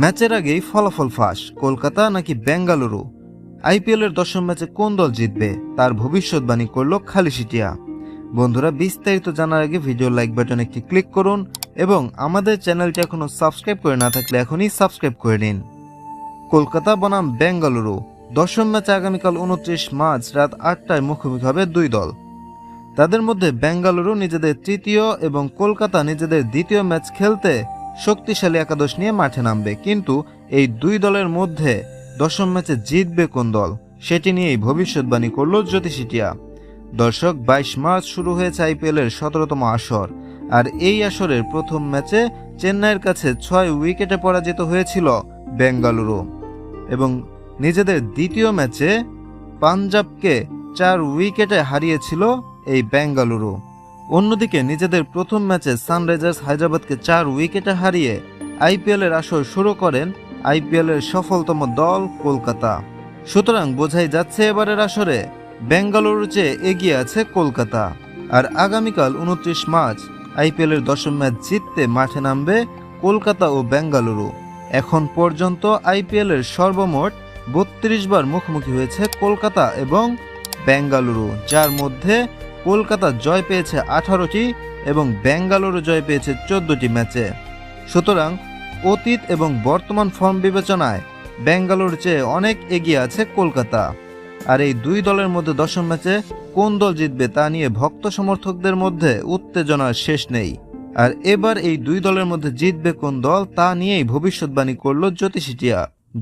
ম্যাচের আগেই ফলাফল ফাঁস, কলকাতা নাকি বেঙ্গালুরু? আইপিএলের দশম ম্যাচে কোন দল জিতবে? তার ভবিষ্যৎবাণী করল খালিশিটিয়া বন্ধুরা, বিস্তারিত জানার আগে ভিডিও লাইক বাটন একটি ক্লিক করুন এবং আমাদের চ্যানেলটি এখনও সাবস্ক্রাইব করে না থাকলে এখনই সাবস্ক্রাইব করে নিন। কলকাতা বনাম বেঙ্গালুরু। দশম ম্যাচে আগামীকাল উনত্রিশ মার্চ রাত আটটায় মুখোমুখি হবে দুই দল। তাদের মধ্যে বেঙ্গালুরু নিজেদের তৃতীয় এবং কলকাতা নিজেদের দ্বিতীয় ম্যাচ খেলতে শক্তিশালী একাদশ নিয়ে মাঠে নামবে। কিন্তু এই দুই দলের মধ্যে দশম ম্যাচে জিতবে কোন দল, সেটি নিয়েই ভবিষ্যৎবাণী করল জ্যোতিষিটিয়া। দর্শক, বাইশ মার্চ শুরু হয়েছে আইপিএলের সতেরোতম আসর, আর এই আসরের প্রথম ম্যাচে চেন্নাইয়ের কাছে ছয় উইকেটে পরাজিত হয়েছিল বেঙ্গালুরু এবং নিজেদের দ্বিতীয় ম্যাচে পাঞ্জাবকে চার উইকেটে হারিয়েছিল এই বেঙ্গালুরু। অন্যদিকে নিজেদের প্রথম ম্যাচে সানরাইজার্স হায়দ্রাবাদকে চার উইকেটে হারিয়ে আইপিএলের আসর শুরু করেন আইপিএলের সফলতম দল কলকাতা। সুতরাং বোঝাই যাচ্ছে এবারের আসরে বেঙ্গালুরু চেয়ে এগিয়ে আছে কলকাতা। আর আগামীকাল উনত্রিশ মার্চ আইপিএলের দশম ম্যাচ জিততে মাঠে নামবে কলকাতা ও বেঙ্গালুরু। এখন পর্যন্ত আইপিএলের সর্বমোট বত্রিশ বার মুখোমুখি হয়েছে কলকাতা এবং বেঙ্গালুরু, যার মধ্যে কলকাতা জয় পেয়েছে আঠারোটি এবং বেঙ্গালুরু জয় পেয়েছে চোদ্দটি ম্যাচে। সুতরাং অতীত এবং বর্তমান ফর্ম বিবেচনায় বেঙ্গালুরু চেয়ে অনেক এগিয়ে আছে কলকাতা। আর এই দুই দলের মধ্যে দশম ম্যাচে কোন দল জিতবে তা নিয়ে ভক্ত সমর্থকদের মধ্যে উত্তেজনার শেষ নেই। আর এবার এই দুই দলের মধ্যে জিতবে কোন দল তা নিয়েই ভবিষ্যৎবাণী করল জ্যোতিষিটিয়া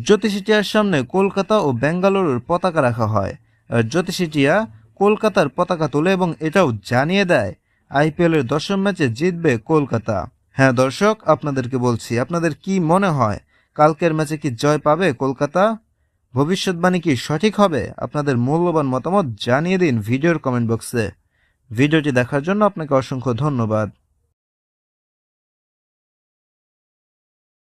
জ্যোতিষিটিয়ার সামনে কলকাতা ও বেঙ্গালুরুর পতাকা রাখা হয়। আর জ্যোতিষিটিয়া কলকাতার পতাকা তোলে এবং এটাও জানিয়ে দেয় আইপিএলের দশম ম্যাচে জিতবে কলকাতা। হ্যাঁ দর্শক, আপনাদেরকে বলছি, আপনাদের কি মনে হয়, কালকের ম্যাচে কি জয় পাবে কলকাতা? ভবিষ্যৎবাণী কি সঠিক হবে? আপনাদের মূল্যবান মতামত জানিয়ে দিন ভিডিওর কমেন্ট বক্সে। ভিডিওটি দেখার জন্য আপনাকে অসংখ্য ধন্যবাদ।